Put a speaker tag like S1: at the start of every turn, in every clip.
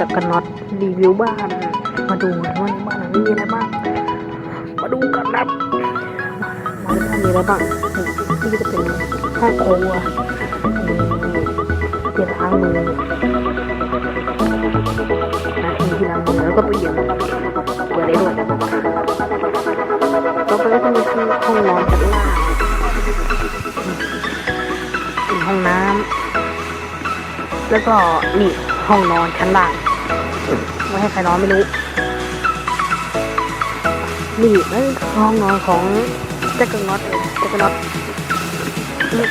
S1: จากกันน็อตรีวิวบ้าน มาดูว่าในบ้านหลังนี้มีอะไรบ้าง มาดูกันนะมาดูมีอะไรบ้างนี่จะเป็นห้องครัวเตียงล้างมือนะที่ล้างมือแล้วก็ตู้เย็นเปิดได้ด้วยต่อไปก็จะมีห้องนอนชั้นล่างเป็นห้องน้ำแล้วก็นี่ห้องนอนชั้นล่าง ไม่ให้ใครนอนไม่รู้นี่นั่นห้องนอนของแจ็คเกอร์น็อตแจ็คเกอร์น็อตนี่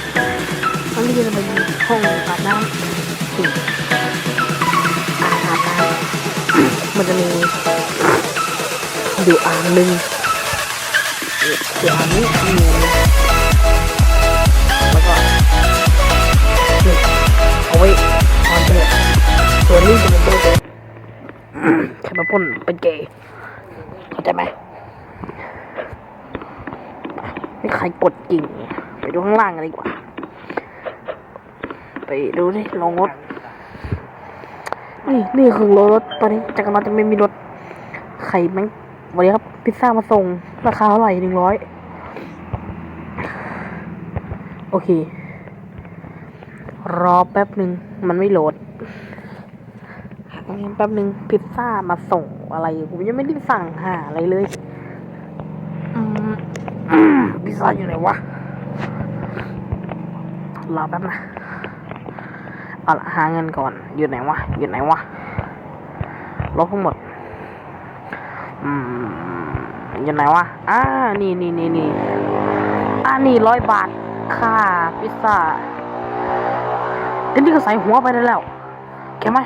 S1: อันนี้จะเป็นห้องอาบน้ำนี่อ่างอาบน้ำมันจะมีอยู่อ่างหนึ่งอยู่อ่างนี้มี ใครมาพ่นเป็นเกย์เข้าใจไหมไม่ใครกดกิ่ง ไปดูข้างล่างกันดีกว่า ไปดูนี่ลงรถ นี่นี่คือรถตอนนี้จักรยานจะไม่มีรถไข่แม่งวันนี้ครับ พิซซ่ามาส่ง ราคาเท่าไหร่หนึ่งร้อยโอเค รอแป๊บหนึ่งมันไม่โหลด แป๊บหนึ่งพิซซ่ามาส่งอะไรผมยังไม่ได้สั่งหาอะไรเลยพิซซ่าอยู่ไหนวะรอแป๊บนะเอาละหาเงินก่อน อยู่ไหนวะ อยู่ไหนวะ ลบทั้งหมด อืม อยู่ไหนวะ อ่า นี่นี่นี่นี่อ่านี่ร้อยบาท ค่าพิซซ่าทีนี้ก็ใส่หัวไปได้แล้วเข้าไหม